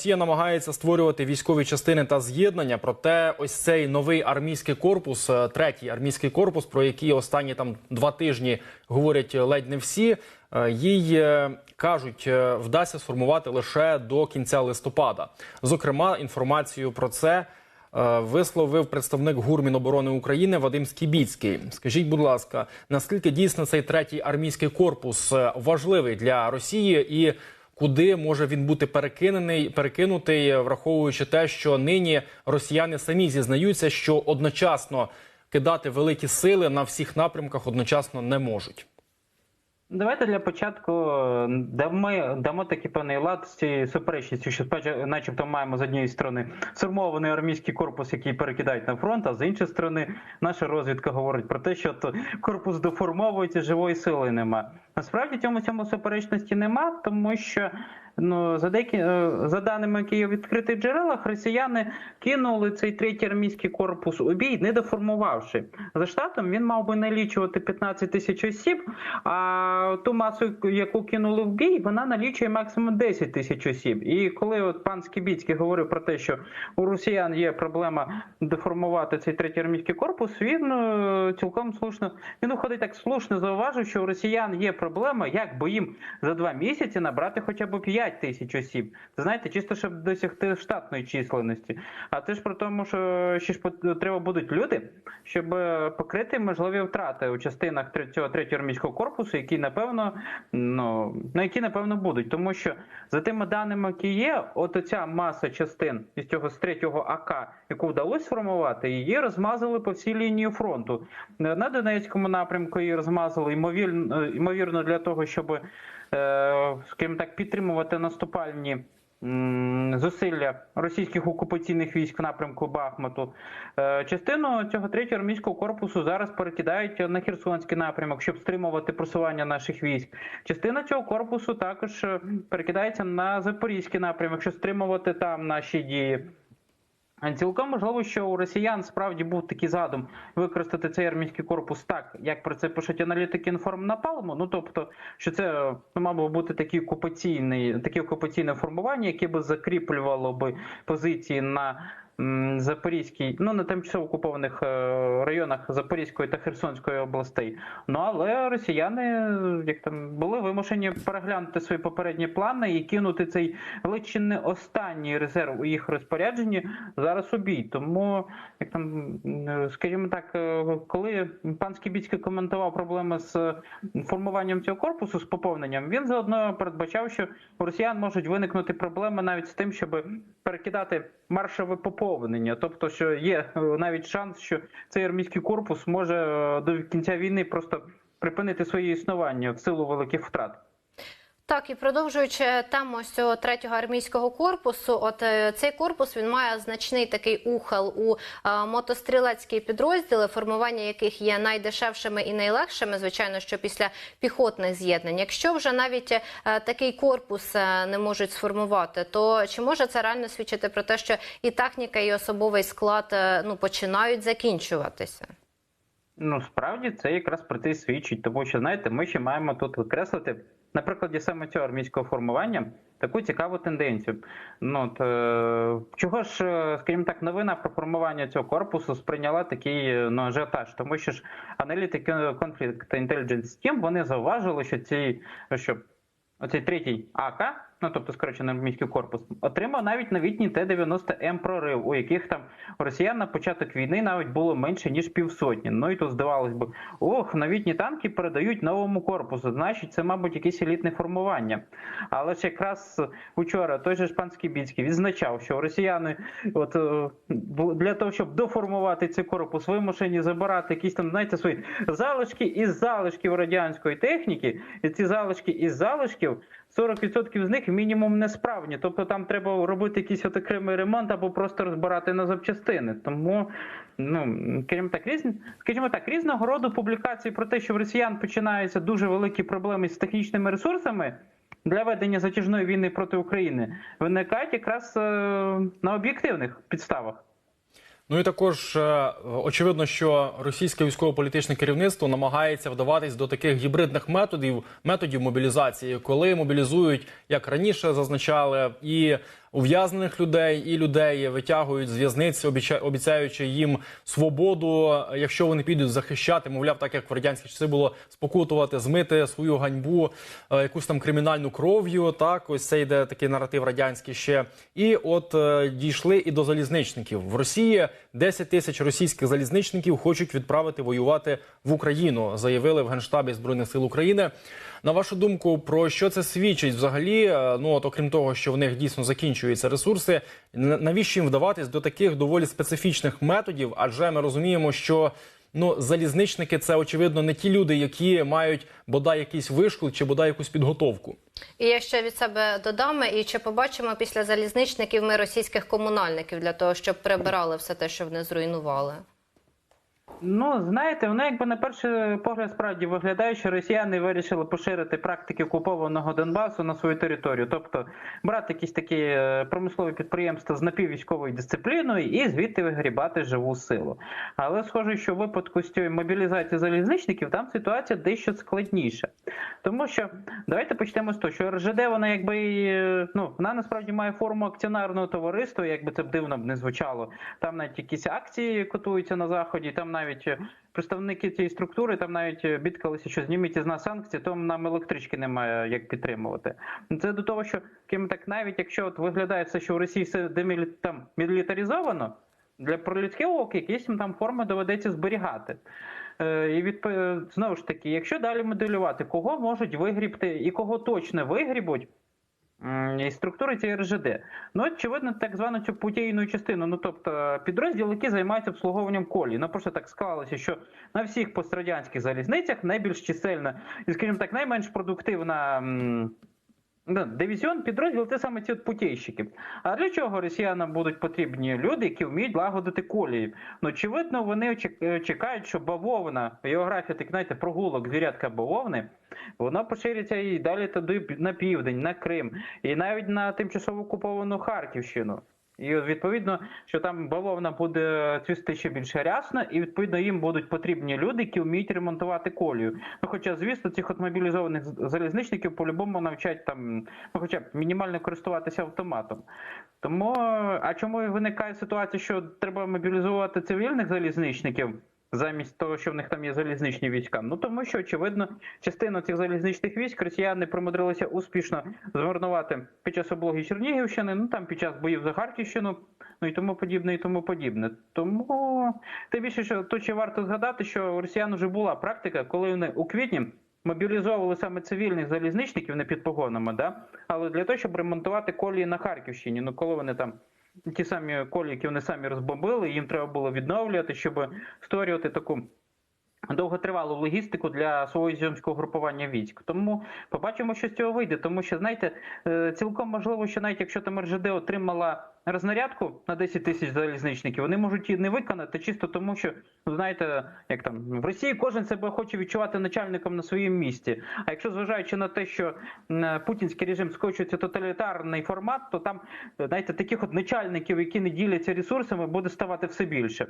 Росія намагається створювати військові частини та з'єднання. Проте, ось цей новий армійський корпус, е, третій армійський корпус, про який останні там два тижні говорять ледь не всі. е, Їй е, кажуть, е, вдасться сформувати лише до кінця листопада. Зокрема, інформацію про це е, висловив представник ГУР Міноборони України Вадим Скібіцький. Скажіть, будь ласка, наскільки дійсно цей третій армійський корпус е, важливий для Росії і куди може він бути перекинений, перекинутий, враховуючи те, що нині росіяни самі зізнаються, що одночасно кидати великі сили на всіх напрямках одночасно не можуть. Давайте для початку дамо, дамо такий певний лад з цією суперечністю, що начебто маємо з однієї сторони сформований армійський корпус, який перекидають на фронт, а з іншої сторони наша розвідка говорить про те, що корпус доформовується, живої сили нема. Насправді цьому цьому суперечності нема, тому що ну за деякі е, за даними, які є в відкритих джерелах, росіяни кинули цей третій армійський корпус у бій, не доформувавши. За штатом він мав би налічувати 15 тисяч осіб, а ту масу, яку кинули в бій, вона налічує максимум 10 тисяч осіб. І коли от пан Скібіцький говорив про те, що у росіян є проблема деформувати цей третій армійський корпус, він е, цілком слушно він виходить так слушно зауважив, що у росіян є проблема, як би їм за два місяці набрати хоча б 5 тисяч осіб. Знаєте, чисто щоб досягти штатної численності. А це ж про тому, що ще ж треба будуть люди, щоб е, покрити можливі втрати у частинах цього третього армійського корпусу, які напевно ну, ну які напевно будуть, тому що за тими даними, які є, от оця маса частин із цього з третього АК, яку вдалося сформувати, її розмазали по всій лінії фронту. На Донецькому напрямку її розмазали ймовірно, е, ймовірно для того, щоб, е, скажімо так, підтримувати наступальні. Зусилля російських окупаційних військ в напрямку Бахмуту. Е, Частину цього третього армійського корпусу зараз перекидають на Херсонський напрямок, щоб стримувати просування наших військ. Частина цього корпусу також е, перекидається на Запорізький напрямок, щоб стримувати там наші дії. Цілком можливо, що у росіян справді був такий задум використати цей армійський корпус так, як про це пишуть аналітики інформнапалму. Ну тобто, що це ну, мав бути такий окупаційний, таке окупаційне формування, яке би закріплювало би позиції на Запорізькій, ну на тимчасово окупованих е, районах Запорізької та Херсонської областей. Ну але росіяни як там були вимушені переглянути свої попередні плани і кинути цей ледь не останній резерв у їх розпорядженні зараз у бій. Тому як там, скажімо так, е, коли пан Скібіцький коментував проблеми з формуванням цього корпусу з поповненням, він заодно передбачав, що у росіян можуть виникнути проблеми навіть з тим, щоб перекидати маршове поповнення. Тобто, що є е, навіть шанс, що цей армійський корпус може е, до кінця війни просто припинити своє існування в силу великих втрат. Так, і продовжуючи тему ось цього третього армійського корпусу, от е, цей корпус він має значний такий ухил у е, мотострілецькі підрозділи, формування яких є найдешевшими і найлегшими, звичайно, що після піхотних з'єднань. Якщо вже навіть е, такий корпус не можуть сформувати, то чи може це реально свідчити про те, що і техніка, і особовий склад ну починають закінчуватися? Ну, справді це якраз про це свідчить, тому що знаєте, ми ще маємо тут викреслити на прикладі саме цього армійського формування таку цікаву тенденцію. Ну от, е, чого ж, е, скажімо так, новина про формування цього корпусу сприйняла такий е, ну, ажіотаж, тому що ж аналітики Conflict інтелідженс тім вони зауважили, що ці що оцей третій АК, ну тобто скорочений армійський корпус, отримав навіть новітній Т-90М прорив, у яких там росіян на початок війни навіть було менше ніж півсотні. Ну і тут здавалось би, ох, новітні танки передають новому корпусу. Значить, це, мабуть, якесь елітне формування. Але ж якраз учора той же ж пан Скібіцький відзначав, що росіяни, от е, для того, щоб доформувати цей корпус, вимушені забирати якісь там, знаєте, свої залишки із залишків радянської техніки, і ці залишки із залишків. 40% з них мінімум несправні, тобто там треба робити якийсь окремий ремонт або просто розбирати на запчастини. Тому, ну скажімо так, різні, скажімо так, різного роду публікації про те, що в росіян починаються дуже великі проблеми з технічними ресурсами для ведення затяжної війни проти України, виникають якраз е, на об'єктивних підставах. Ну і також е, очевидно, що російське військово-політичне керівництво намагається вдаватись до таких гібридних методів, методів мобілізації, коли мобілізують, як раніше зазначали, і ув'язнених людей і людей витягують з в'язниць, обіця- обіцяючи їм свободу, якщо вони підуть захищати, мовляв, так як в радянські часи було спокутувати, змити свою ганьбу, е, якусь там кримінальну кров'ю. Так, ось це йде такий наратив радянський ще. І от е, дійшли і до залізничників в Росії. 10 тисяч російських залізничників хочуть відправити воювати в Україну, заявили в генштабі збройних сил України. На вашу думку, про що це свідчить взагалі? Е, Ну от окрім того, що в них дійсно закінчуються ресурси, навіщо їм вдаватись до таких доволі специфічних методів? Адже ми розуміємо, що ну залізничники це очевидно не ті люди, які мають бодай якийсь вишкіл чи бодай якусь підготовку. І я ще від себе додам, і чи побачимо після залізничників ми російських комунальників для того, щоб прибирали все те, що вони зруйнували? Ну, знаєте, воно якби на перший погляд справді виглядає, що росіяни вирішили поширити практики окупованого Донбасу на свою територію. Тобто брати якісь такі е, промислові підприємства з напіввійськовою дисципліною і звідти вигрібати живу силу. Але схоже, що в випадку з цією мобілізацією залізничників там ситуація дещо складніша. Тому що давайте почнемо з того, що РЖД вона якби е, ну вона насправді має форму акціонарного товариства, якби це б дивно б не звучало. Там навіть якісь акції котуються на заході, там навіть е, представники цієї структури там навіть е, бідкалися, що зніміть із нас санкції, то нам електрички немає як підтримувати. Це до того, що скажімо так, навіть якщо от виглядає все, що в Росії все демілі... там мілітаризовано, для про людське око якісь там форми доведеться зберігати. Е, І відп... е, знову ж таки, якщо далі моделювати, кого можуть вигрібти і кого точно вигрібуть. Структури цієї РЖД. Ну, очевидно, так звану цю путійну частину. Ну, тобто підрозділ, який займається обслуговуванням колії. Ну, просто так склалося, що на всіх пострадянських залізницях найбільш чисельна і, скажімо так, найменш продуктивна. Ну, дивізіон підрозділ це саме ці от путейщики. А для чого росіянам будуть потрібні люди, які вміють лагодити колії? Ну, очевидно, вони е, чекають, що бавовна, географія, так знаєте, прогулок звірятка бавовни, вона пошириться і далі туди на південь, на Крим, і навіть на тимчасово окуповану Харківщину. І відповідно, що там бавовна буде цвісти ще більше рясно, і відповідно їм будуть потрібні люди, які вміють ремонтувати колію. Ну, хоча, звісно, цих от мобілізованих залізничників по-любому навчать там, ну хоча б мінімально користуватися автоматом. Тому, а чому виникає ситуація, що треба мобілізувати цивільних залізничників? Замість того, що в них там є залізничні війська, ну тому що очевидно частину цих залізничних військ росіяни примудрилися успішно згорнувати під час облоги Чернігівщини, ну там під час боїв за Харківщину, ну і тому подібне, і тому подібне. Тому тим більше, що тут ще варто згадати, що у росіян вже була практика, коли вони у квітні мобілізовували саме цивільних залізничників не під погонами, да? але для того, щоб ремонтувати колії на Харківщині. Ну коли вони там ті самі колі, які вони самі розбомбили, їм треба було відновлювати, щоб створювати таку довготривалу логістику для свого зйомського групування військ. Тому побачимо, що з цього вийде. Тому що, знаєте, е, цілком можливо, що навіть якщо там РЖД отримала рознарядку на 10 тисяч залізничників, вони можуть її не виконати чисто тому, що ну знаєте, як там в Росії кожен себе хоче відчувати начальником на своєму місці. А якщо зважаючи на те, що путінський режим скочується тоталітарний формат, то там е, знаєте, таких от начальників, які не діляться ресурсами, буде ставати все більше.